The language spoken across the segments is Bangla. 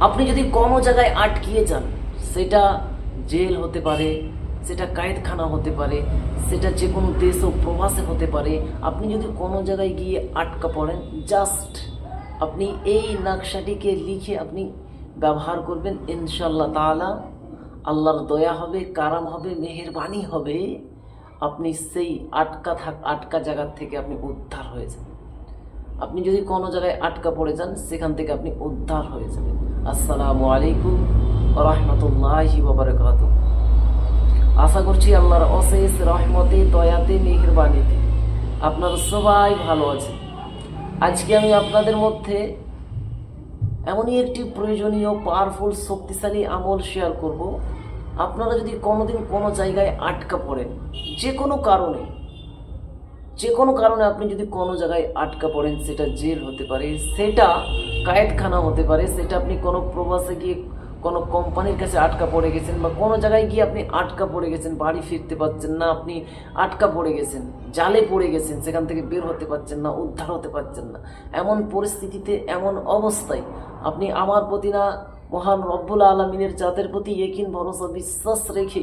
আপনি যদি কোনো জায়গায় আটকিয়ে যান, সেটা জেল হতে পারে, সেটা কায়েদখানা হতে পারে, সেটা যে কোনো দেশ ও প্রবাসে হতে পারে, আপনি যদি কোনো জায়গায় গিয়ে আটকা পড়েন জাস্ট আপনি এই নকশাটিকে লিখে আপনি ব্যবহার করবেন ইনশাল্লাহ তাআলা। আল্লাহর দয়া হবে, কারাম হবে, মেহেরবানি হবে, আপনি সেই আটকা থাক, আটকা জায়গার থেকে আপনি উদ্ধার হয়ে যাবেন। আপনি যদি কোনো জায়গায় আটকা পড়ে যান, সেখান থেকে আপনি উদ্ধার হয়ে যাবেন। আসসালামু আলাইকুম রহমতুল্লাহি বাবরকাত আশা করছি আল্লাহর অশেষ রহমতে, দয়াতে, মেহেরবানিতে আপনারা সবাই ভালো আছেন। আজকে আমি আপনাদের মধ্যে এমনই একটি প্রয়োজনীয় পাওয়ারফুল শক্তিশালী আমল শেয়ার করব। আপনারা যদি কোনোদিন কোনো জায়গায় আটকা পড়েন, যে কোনো কারণে, যে কোনো কারণে আপনি যদি কোনো জায়গায় আটকা পড়েন, সেটা জেল হতে পারে, সেটা কায়েতখানা হতে পারে, সেটা আপনি কোনো প্রবাসে গিয়ে কোনো কোম্পানির কাছে আটকা পড়ে গেছেন বা কোনো জায়গায় গিয়ে আপনি আটকা পড়ে গেছেন, বাড়ি ফিরতে পারছেন না, আপনি আটকা পড়ে গেছেন, জালে পড়ে গেছেন, সেখান থেকে বের হতে পারছেন না, উদ্ধার হতে পারছেন না। এমন পরিস্থিতিতে, এমন অবস্থায় আপনি আমার প্রতি না মহান রব্বুল আলমিনের জাতের প্রতি একিন ভরসা, বিশ্বাস রেখে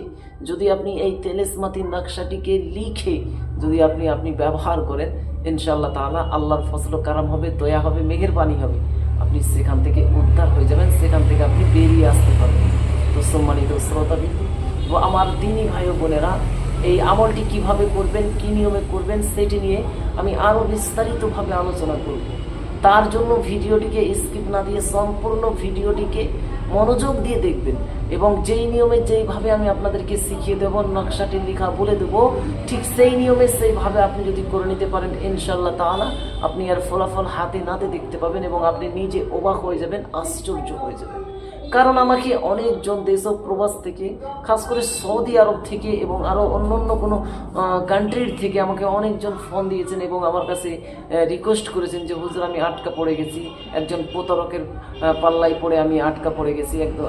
যদি আপনি এই তেলেসমাতি নকশাটিকে লিখে যদি আপনি আপনি ব্যবহার করেন, ইনশাআল্লাহ তাআলা আল্লাহর ফসল কারাম হবে, দয়া হবে, মেহেরবানি হবে। আপনি সেখান থেকে উদ্ধার হয়ে যাবেন, সেখান থেকে আপনি বেরিয়ে আসতে পারবেন। তো সম্মানিত শ্রোতা শ্রোতাবিন্দু ও আমার দিনী ভাই বোনেরা, এই আমলটি কীভাবে করবেন, কি নিয়মে করবেন, সেটি নিয়ে আমি আরও বিস্তারিতভাবে আলোচনা করব। তার জন্য ভিডিওটিকে স্কিপ না দিয়ে সম্পূর্ণ ভিডিওটিকে মনোযোগ দিয়ে দেখবেন এবং যেই নিয়মে যেইভাবে আমি আপনাদেরকে শিখিয়ে দেবো, নকশাটি লেখা বলে দেবো, ঠিক সেই নিয়মে সেইভাবে আপনি যদি করে নিতে পারেন ইনশাল্লাহ তাহলে আপনি আর ফলাফল হাতে নাতে দেখতে পাবেন এবং আপনি নিজে অবাক হয়ে যাবেন, আশ্চর্য হয়ে যাবেন। কারণ আমাকে অনেকজন দেশ ও প্রবাস থেকে, খাস করে সৌদি আরব থেকে এবং আরও অন্য অন্য কোনো কান্ট্রির থেকে আমাকে অনেকজন ফোন দিয়েছেন এবং আমার কাছে রিকোয়েস্ট করেছেন যে, হুজুর, আমি আটকা পড়ে গেছি। একজন প্রতারকের পাল্লায় পড়ে আমি আটকা পড়ে গেছি। একদম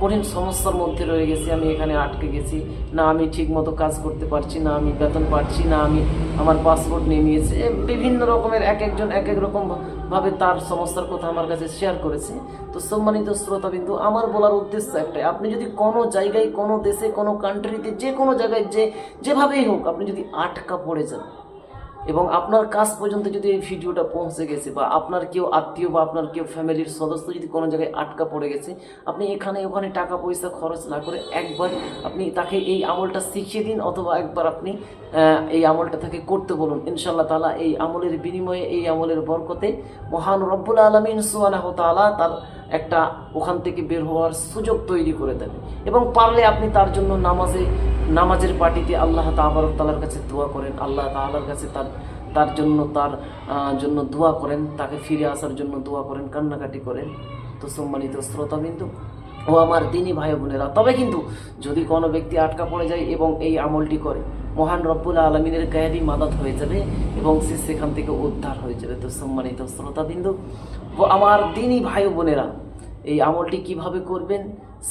কঠিন সমস্যার মধ্যে রয়ে গেছি, আমি এখানে আটকে গেছি। না আমি ঠিক মতো কাজ করতে পারছি, না আমি বেতন পাচ্ছি, না আমি আমার পাসপোর্ট নিয়ে নিয়েছে বিভিন্ন রকমের এক একজন এক এক রকম ভাবে তার সমস্যার কথা আমার কাছে শেয়ার করেছে। তো সম্মানিত শ্রোতাবিন্দু, আমার বলার উদ্দেশ্য একটাই, আপনি যদি কোনো জায়গায়, কোনো দেশে, কোনো কান্ট্রিতে যে কোনো জায়গায় যে যেভাবেই হোক, আপনি যদি আটকা পড়ে যান এবং আপনার কাছ পর্যন্ত যদি এই ভিডিওটা পৌঁছে গেছে বা আপনার কেউ আত্মীয় বা আপনার কেউ ফ্যামিলির সদস্য যদি কোনো জায়গায় আটকা পড়ে গেছে, আপনি এখানে ওখানে টাকা পয়সা খরচ না করে একবার আপনি তাকে এই আমলটা শিখিয়ে দিন অথবা একবার আপনি এই আমলটা তাকে করতে বলুন। ইনশাল্লাহ তালা এই আমলের বিনিময়ে, এই আমলের বরকতে মহান রব্বুল আলমিন সুয়ানাহ তালা তার একটা ওখান থেকে বের হওয়ার সুযোগ তৈরি করে দেবে। এবং পারলে আপনি তার জন্য নামাজে নামাজের পার্টিতে আল্লাহ তাবার তালার কাছে দোয়া করেন, আল্লাহ তাআলার কাছে তার তার জন্য তার জন্য দোয়া করেন, তাকে ফিরে আসার জন্য দোয়া করেন, কান্নাকাটি করেন। তো সম্মানিত শ্রোতাবিন্দু, ও আমার দিনী ভাই বোনেরা, তবে কিন্তু যদি কোনো ব্যক্তি আটকা পড়ে যায় এবং এই আমলটি করে, মহান রব্বুল আলমিনের গায়েরই মাদাত হয়ে যাবে এবং সে সেখান থেকে উদ্ধার হয়ে যাবে। তো সম্মানিত শ্রোতাবিন্দু, ও আমার দিনী ভাই বোনেরা, এই আমলটি কীভাবে করবেন,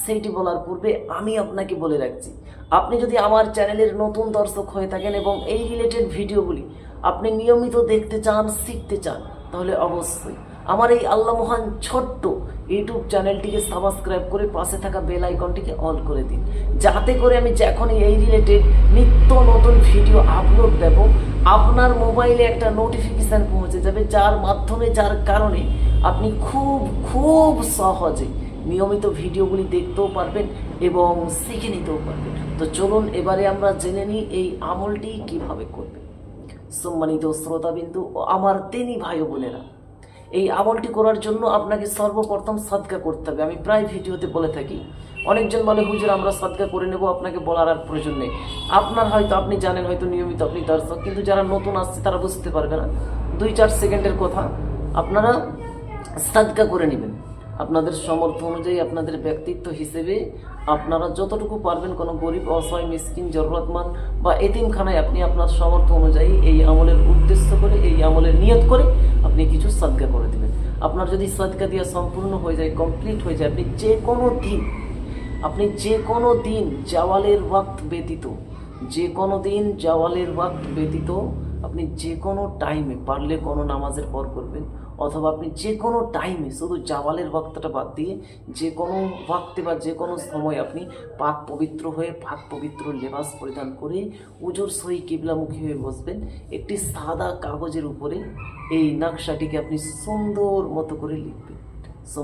সেইটি বলার পূর্বে আমি আপনাকে বলে রাখছি। আপনি যদি আমার চ্যানেলের নতুন দর্শক হয়ে থাকেন এবং এই রিলেটেড ভিডিওগুলি আপনি নিয়মিত দেখতে চান, শিখতে চান, তাহলে অবশ্যই আমার এই আল্লাহ মহান ছোট্ট ইউটিউব চ্যানেলটিকে সাবস্ক্রাইব করে পাশে থাকা বেল আইকনটিকে অন করে দিন। যাতে করে আমি যখনই এই রিলেটেড নিত্য নতুন ভিডিও আপলোড দেব, আপনার মোবাইলে একটা নোটিফিকেশান পৌঁছে যাবে, যার মাধ্যমে, যার কারণে আপনি খুব খুব সহজে নিয়মিত ভিডিওগুলি দেখতেও পারবেন এবং শিখে নিতেও পারবেন। তো চলুন এবারে আমরা জেনে নিই এই আমলটি কীভাবে করবে। সম্মানিত শ্রোতাবিন্দু ও আমার তিনি ভাই বোনেরা, এই আমলটি করার জন্য আপনাকে সর্বপ্রথম সাদকা করতে হবে। আমি প্রায় ভিডিওতে বলে থাকি, অনেকজন বলে, হুজুর, আমরা সাদকা করে নেব, আপনাকে বলার আর প্রয়োজন নেই। আপনার হয়তো, আপনি জানেন হয়তো, নিয়মিত আপনি দর্শক, কিন্তু যারা নতুন আসছে, তারা বুঝতে পারবে না। দুই চার সেকেন্ডের কথা আপনারা সাদকা করে নেবেন। আপনাদের সমর্থ অনুযায়ী আপনাদের ব্যক্তিত্ব হিসেবে আপনারা যতটুকু পারবেন কোনো গরিব, অসহায়, মিসকিন জরুরতমান বা এতিমখানায় আপনি আপনার সামর্থ্য অনুযায়ী এই আমলের উদ্দেশ্য করে, এই আমলের নিয়ত করে আপনি কিছু সাদকা করে দেবেন। আপনার যদি সাদকা দেওয়া সম্পূর্ণ হয়ে যায় কমপ্লিট হয়ে যায়, আপনি যে কোনো দিন, আপনি যে কোনো দিন জাওয়ালের ওয়াক্ত ব্যতীত, যে কোনো দিন জাওয়ালের ওয়াক্ত ব্যতীত আপনি যে কোনো টাইমে পারলে কোনো নামাজের পর করবেন, অথবা আপনি যে কোনো টাইমে শুধু জাওয়ালের ওয়াক্তটা বাদ দিয়ে যে কোনো ওয়াক্তে বা যে কোনো সময় আপনি পাক পবিত্র হয়ে পাক পবিত্র লেবাস পরিধান করে উজোর সহি কিবলামুখী হয়ে বসবেন। একটি সাদা কাগজের উপরে এই নকশাটিকে আপনি সুন্দর মতো করে লিখবেন।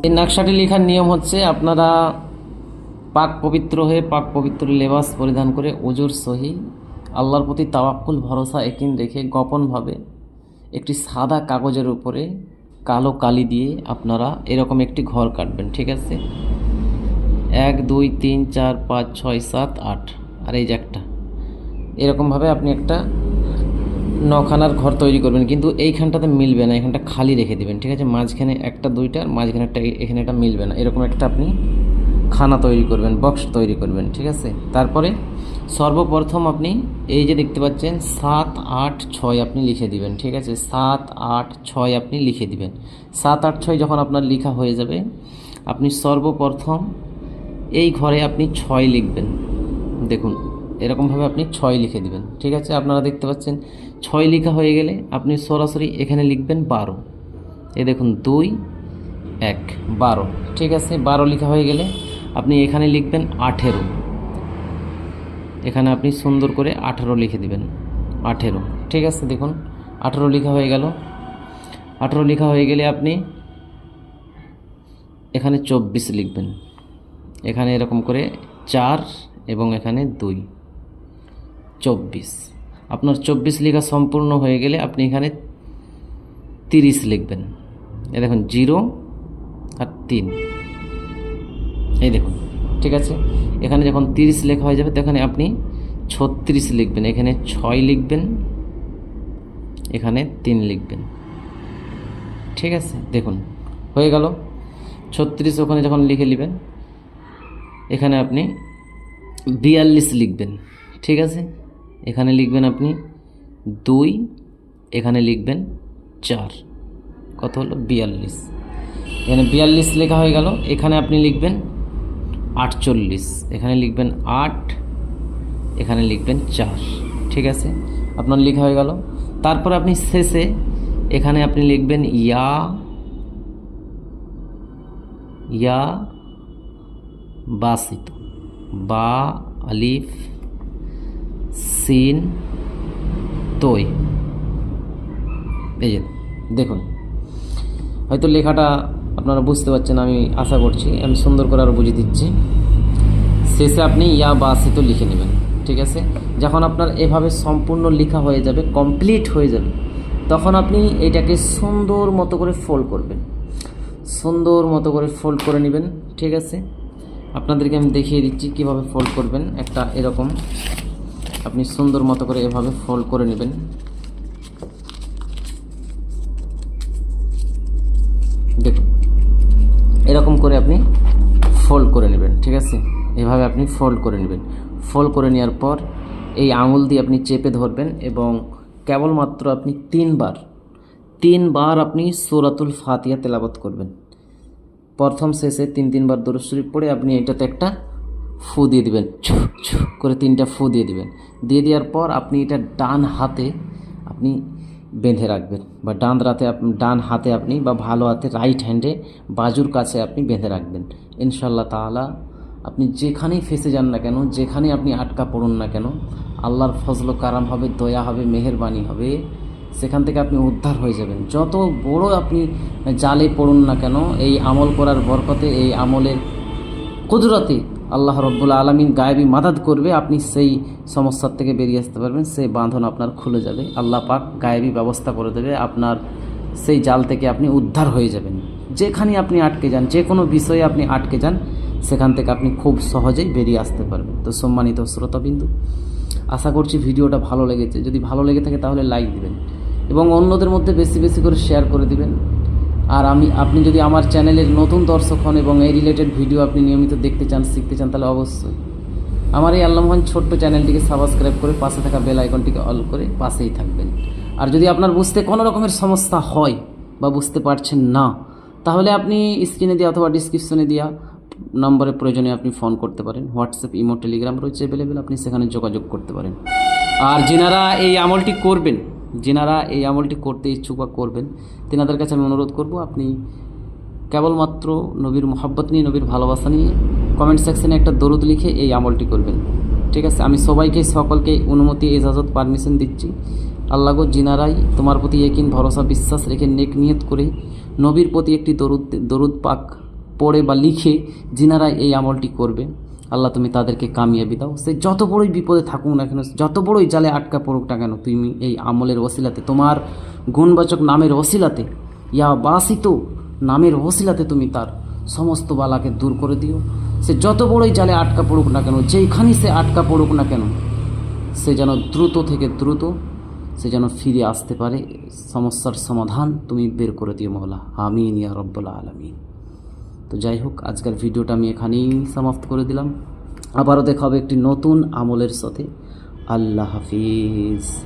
এই নকশাটি লেখার নিয়ম হচ্ছে আপনারা পাক পবিত্র হয়ে পাক পবিত্র লেবাস পরিধান করে ওজোর সহি আল্লাহর প্রতি তাওয়াক্কুল ভরসা একিন রেখে গোপনভাবে একটি সাদা কাগজের উপরে কালো কালি দিয়ে আপনারা এরকম একটি ঘর কাটবেন, ঠিক আছে? এক, দুই, তিন, চার, পাঁচ, ছয়, সাত, আট, আর এই যে একটা। এরকমভাবে আপনি একটা নখানার ঘর তৈরি করবেন, কিন্তু এইখানটাতে মিলবে না, এখানটা খালি রেখে দেবেন, ঠিক আছে? মাঝখানে একটা, দুইটা, আর মাঝখানে একটা এখানে একটা মিলবে না। এরকম একটা আপনি খানা তৈরি করবেন, বক্স তৈরি করবেন, ঠিক আছে? তারপরে সর্বপ্রথম আপনি এই যে দেখতে পাচ্ছেন, সাত আট ছয় আপনি লিখে দিবেন, ঠিক আছে? সাত আট ছয় আপনি লিখে দিবেন। সাত আট ছয় যখন আপনার লেখা হয়ে যাবে, আপনি সর্বপ্রথম এই ঘরে আপনি ছয় লিখবেন। দেখুন, এরকমভাবে আপনি ছয় লিখে দিবেন, ঠিক আছে? আপনারা দেখতে পাচ্ছেন, ছয় লেখা হয়ে গেলে আপনি সরাসরি এখানে লিখবেন বারো। এ দেখুন, দুই, এক, বারো, ঠিক আছে? বারো লেখা হয়ে গেলে আপনি এখানে লিখবেন আঠেরো। এখানে আপনি সুন্দর করে আঠেরো লিখে দিবেন। আঠেরো। ঠিক আছে, দেখুন, আঠেরো লেখা হয়ে গেল। আঠেরো লেখা হয়ে গেলে আপনি এখানে চব্বিশ লিখবেন। এখানে এরকম করে চার এবং এখানে দুই। চব্বিশ। আপনার চব্বিশ লেখা সম্পূর্ণ হয়ে গেলে আপনি এখানে তিরিশ লিখবেন। এ দেখুন, জিরো আর তিন। এই দেখুন। ঠিক আছে? এখানে যখন তিরিশ লেখা হয়ে যাবে, তখন আপনি ছত্রিশ লিখবেন। এখানে ছয় লিখবেন, এখানে তিন লিখবেন। ঠিক আছে? দেখুন, হয়ে গেল। ছত্রিশ ওখানে যখন লিখে নেবেন, এখানে আপনি বিয়াল্লিশ লিখবেন। ঠিক আছে? এখানে লিখবেন আপনি দুই, এখানে লিখবেন চার। কত হলো? বিয়াল্লিশ। এখানে বিয়াল্লিশ লেখা হয়ে গেল। এখানে আপনি লিখবেন আটচল্লিশ। এখানে লিখবেন আট, এখানে লিখবেন চার। ঠিক আছে? আপনার লেখা হয়ে গেল। তারপর আপনি শেষে এখানে আপনি লিখবেন ইয়া ইয়া বাসিত। বা, আলিফ, সিন, তৈ। এই যে, দেখুন। হয়তো লেখাটা আপনারা বুঝতে পারছেন আমি আশা করছি, আমি সুন্দর করে আরও বুঝিয়ে দিচ্ছি। শেষে আপনি ইয়া বা বাসিত লিখে নেবেন, ঠিক আছে? যখন আপনার এভাবে সম্পূর্ণ লেখা হয়ে যাবে কমপ্লিট হয়ে যাবে, তখন আপনি এটাকে সুন্দর মতো করে ফোল্ড করবেন। সুন্দর মতো করে ফোল্ড করে নেবেন, ঠিক আছে? আপনাদেরকে আমি দেখিয়ে দিচ্ছি কীভাবে ফোল্ড করবেন। একটা এরকম, আপনি সুন্দর মতো করে এভাবে ফোল্ড করে নেবেন দেখুন এরকম করে আপনি ফোল্ড করে নেবেন, ঠিক আছে? এভাবে আপনি ফোল্ড করে নেবেন। ফোল্ড করে নেওয়ার পর এই আঙুল দিয়ে আপনি চেপে ধরবেন এবং কেবলমাত্র আপনি তিনবার তিনবার আপনি সূরাতুল ফাতিহা তেলাবত করবেন। প্রথম শেষে তিন, তিনবার দরুদ শরীফ পড়ে আপনি এটাতে একটা ফু দিয়ে দিবেন ছু ছু করে তিনটা ফু দিয়ে দিবেন। দিয়ে দেওয়ার পর আপনি এটা ডান হাতে আপনি বেঁধে রাখবেন বা ডান রাতে ডান হাতে আপনি বা ভালো হাতে রাইট হ্যান্ডে বাজুর কাছে আপনি বেঁধে রাখবেন। ইনশাল্লাহ তাআলা আপনি যেখানেই ফেসে যান না কেন যেখানে আপনি আটকা পড়ুন না কেন, আল্লাহর ফজল কারাম হবে, দয়া হবে, মেহেরবানি হবে, সেখান থেকে আপনি উদ্ধার হয়ে যাবেন। যত বড় আপনি জালে পড়ুন না কেন, এই আমল করার বরকতে, এই আমলের কুদরতে আল্লাহ রব্বুল আলমিন গায়েবী মাদাদ করবে, আপনি সেই সমস্যার থেকে বেরিয়ে আসতে পারবেন, সেই বাঁধন আপনার খুলে যাবে। আল্লাহ পাক গায়েবী ব্যবস্থা করে দেবে, আপনার সেই জাল থেকে আপনি উদ্ধার হয়ে যাবেন। যেখানে আপনি আটকে যান যে কোনো বিষয়ে আপনি আটকে যান, সেখান থেকে আপনি খুব সহজেই বেরিয়ে আসতে পারবেন। তো সম্মানিত শ্রোতাবিন্দু, আশা করছি ভিডিওটা ভালো লেগেছে। যদি ভালো লেগে থাকে তাহলে লাইক দিবেন এবং অন্যদের মধ্যে বেশি বেশি করে শেয়ার করে দিবেন। আর আমি, আপনি যদি আমার চ্যানেলের নতুন দর্শক হন এবং এই রিলেটেড ভিডিও আপনি নিয়মিত দেখতে চান, শিখতে চান, তাহলে অবশ্যই। আমার এই আল্লামহান ছোট্ট চ্যানেলটিকে সাবস্ক্রাইব করে পাশে থাকা বেল আইকনটিকে অল করে পাশেই থাকবেন। আর যদি আপনার বুঝতে কোনো রকমের সমস্যা হয় বা বুঝতে পারছেন না, তাহলে আপনি স্ক্রিনে দেওয়া অথবা ডিসক্রিপশনে দেওয়া নম্বরে প্রয়োজনে আপনি ফোন করতে পারেন। হোয়াটসঅ্যাপ ইমো টেলিগ্রাম রয়েছে অ্যাভেলেবেল আপনি সেখানে যোগাযোগ করতে পারেন। আর যেনারা এই আমলটি করবেন যেনারা এই আমলটি করতে ইচ্ছুক বা করবেন, তেনাদের কাছে আমি অনুরোধ করব আপনি কেবলমাত্র নবীর মোহাব্বত নিয়ে, নবীর ভালোবাসা নিয়ে কমেন্ট সেকশনে একটা দরুদ লিখে এই আমলটি করবেন। ঠিক আছে? আমি সবাইকে, সকলকে অনুমতি, এজাজত পারমিশন দিচ্ছি। আল্লাহ জিনারাই তোমার প্রতি একিন ভরসা, বিশ্বাস রেখে নেক নিয়ত করে নবীর প্রতি একটি দরুদ দরুদ পাক পড়ে বা লিখে জিনারাই এই আমলটি করবে আল্লাহ তুমি তাদেরকে কামিয়াবি দাও। সে যত বড়ই বিপদে থাকুক না কেন, যত বড়ই জালে আটকা পড়ুক না কেন, তুমি এই আমলের ওসিলাতে, তোমার গুণবাচক নামের ওসিলাতে, ইয়া বাসিত নামের ওসিলাতে তুমি তার সমস্ত বালাকে দূর করে দিও। সে যত বড়ই জালে আটকা পড়ুক না কেন যেইখানেই সে আটকা পড়ুক না কেন, সে যেন দ্রুত থেকে দ্রুত, সে যেন ফিরে আসতে পারে। সমস্যার সমাধান তুমি বের করে দিও মহলা আমিন ইয়া রব্বুল আলমিন। তো যাই হোক, আজকের ভিডিওটা আমি এখানেই সমাপ্ত করে দিলাম। আবারও দেখা হবে একটি নতুন আমলের সাথে। আল্লাহ হাফিজ।